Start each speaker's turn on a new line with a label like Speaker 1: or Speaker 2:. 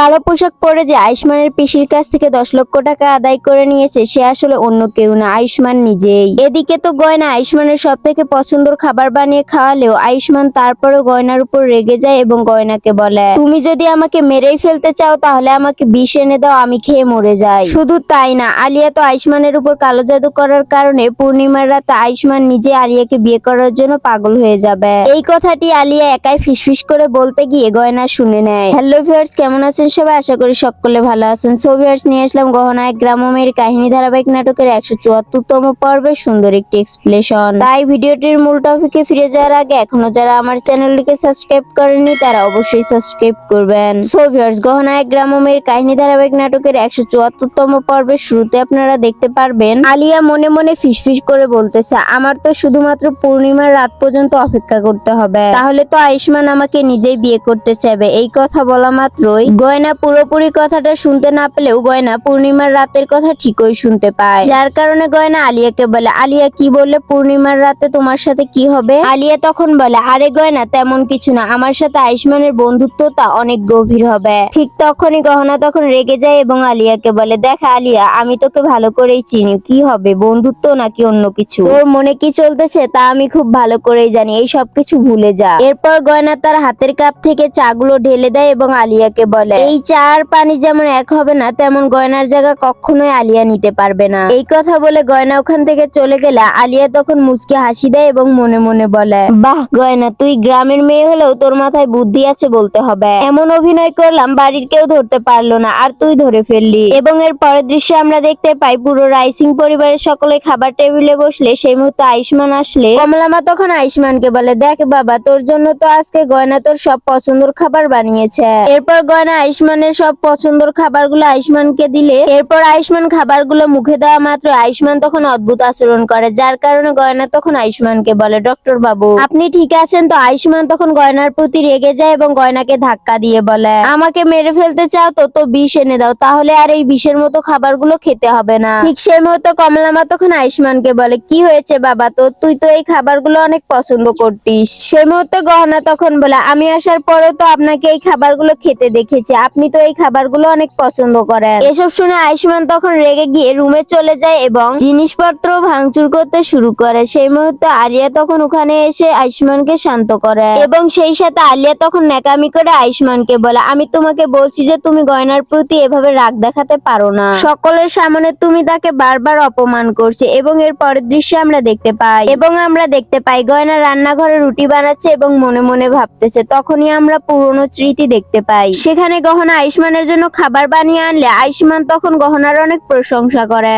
Speaker 1: কালো পোশাক পরে যে আয়ুষ্মানের পিসির কাছ থেকে দশ লক্ষ টাকা আদায় করে নিয়েছে, সে আসলে অন্য কেউ না, আয়ুষ্মান নিজেই। এদিকে তো গয়না আয়ুষ্মানের সব থেকে পছন্দের খাবার বানিয়ে খাওয়ালেও আয়ুষ্মান তারপরেও গয়নার উপর রেগে যায় এবং গয়নাকে বলে, তুমি যদি আমাকে মেরেই ফেলতে চাও, তাহলে আমাকে বিষ এনে দাও, আমি খেয়ে মরে যাই। শুধু তাই না, আলিয়া তো আয়ুষ্মানের উপর কালো জাদু করার কারণে পূর্ণিমার রাতে আয়ুষ্মান নিজে আলিয়াকে বিয়ে করার জন্য পাগল হয়ে যাবে। এই কথাটি আলিয়া একাই ফিসফিস করে বলতে গিয়ে গয়না শুনে নেয়। হ্যালো ভিউয়ার্স, কেমন আছেন সবাই আশা করি সকলে ভালো আছেন। সো ভিউয়ার্স নিয়ে আসলাম গহনায় গ্রামমের কাহিনী ধারাবাহিক নাটকের একশো চুয়াত্তরতম পর্বের সুন্দর একটি এক্সপ্লেশন তাই ভিডিওটির মূল টপিকে ফিরে যাওয়ার আগে এখনও যারা আমার চ্যানেলটিকে সাবস্ক্রাইব করেননি, তারা অবশ্যই সাবস্ক্রাইব করবেন। সো ভিউয়ার্স গহনায় গ্রামমের কাহিনী ধারাবাহিক নাটকের একশো চুয়াত্তরতম পর্বের শুরুতে আপনারা দেখতে পারবেন, আলিয়া মনে মনে ফিসফিস করে বলতেছে, আমার তো শুধুমাত্র পূর্ণিমার রাত পর্যন্ত অপেক্ষা করতে হবে। তাহলে তো আয়ুষ্মান আমাকে নিজেই বিয়ে করতে চাইবে। এই কথা বলা মাত্রই গয়না পুরোপুরি কথাটা শুনতে না পেলেও গয়না পূর্ণিমার রাতের কথা ঠিকই শুনতে পায়। যার কারণে গয়না আলিয়াকে বলে, আলিয়া, কি বললে পূর্ণিমার রাতে তোমার সাথে কি হবে? আলিয়া তখন বলে, আরে গয়না, তেমন কিছু না। আমার সাথে আয়ুষ্মানের বন্ধুত্বটা অনেক গভীর হবে। ঠিক তখনই গহনা তখন রেগে যায় এবং আলিয়াকে বলে, দেখ আলিয়া, আমি তোকে ভালো করেই চিনি। কি হবে, বন্ধুত্ব নাকি অন্য কিছু? তোর মনে কি চলতেছে তা আমি খুব ভালো করেই জানি। এই সব কিছু ভুলে যা। এরপর গয়না তার হাতের কাপ থেকে চাগুলো ঢেলে দেয় এবং আলিয়াকে বলে এই চা আর পানি যেমন এক হবে না, তেমন গয়নার জায়গা কখনোই আলিয়া নিতে পারবে না। এই কথা বলে গয়না ওখান থেকে চলে গেলে আলিয়া তখন মুচকে হাসি দেয় এবং মনে মনে বলে, বাহ গয়না, তুই গ্রামের মেয়ে হলেও তোর মাথায় বুদ্ধি আছে বলতে হবে। এমন অভিনয় করলাম, বাড়ির কেউ ধরতে পারল না, আর তুই ধরে ফেললি। এবং এর পরের দৃশ্যে আমরা দেখতে পাই, পুরো রাইসিং পরিবারের সকলে খাবার টেবিলে বসলে সেই মুহূর্তে আয়ুষ্মান আসলে। কমলামা তখন আয়ুষ্মানকে বলে, দেখ বাবা, তোর জন্য তো আজকে গয়না তোর সব পছন্দের খাবার বানিয়েছে। এরপর গয়না আয়ুষ্মানের সব পছন্দের খাবারগুলো আয়ুষ্মানকে দিলে, এরপর আয়ুষ্মান খাবারগুলো মুখে দেওয়া মাত্র আয়ুষ্মান তখন অদ্ভুত আচরণ করে, যার কারণে গয়না তখন আয়ুষ্মানকে বলে, ডক্টর বাবু, আপনি ঠিক আছেন তো? আয়ুষ্মান তখন গয়নার প্রতি রেগে যায় এবং গয়নাকে ধাক্কা দিয়ে বলে, আমাকে মেরে ফেলতে চাও তো তো বিষ এনে দাও, তাহলে আর এই বিষের মতো খাবারগুলো খেতে হবে না। ঠিক সেই মুহূর্তে কমলামা তখন আয়ুষ্মানকে বলে, কি হয়েছে বাবা তো? তুই তো এই খাবারগুলো অনেক পছন্দ করতিস। সেই মুহূর্তে গহনা তখন বলে, আমি আসার পরেও তো আপনাকে এই খাবারগুলো খেতে দেখেছি। আপনি তো এই খাবারগুলো অনেক পছন্দ করেন। এসব শুনে আয়ুষ্মান তখন রেগে গিয়ে রুমে চলে যায় এবং জিনিসপত্র ভাঙচুর করতে শুরু করে। সেই মুহূর্তে আলিয়া তখন ওখানে এসে আয়ুষ্মানকে শান্ত করে এবং সেই সাথে আলিয়া তখন ন্যাকামি করে আয়ুষ্মানকে বলে, আমি তোমাকে বলছি যে তুমি গয়নার প্রতি এভাবে রাগ দেখাতে পারো না। সকলের সামনে তুমি তাকে বারবার অপমান করছে এবং এর পরের দৃশ্য আমরা দেখতে পাই। এবং আমরা দেখতে পাই, গয়না রান্নাঘরে রুটি বানাচ্ছে এবং মনে মনে ভাবতেছে। তখনই আমরা পুরনো স্মৃতি দেখতে পাই। সেখানে গহনা আয়ুষ্মানের জন্য খাবার বানিয়ে আনলে আয়ুষ্মান তখন গহনার অনেক প্রশংসা করে।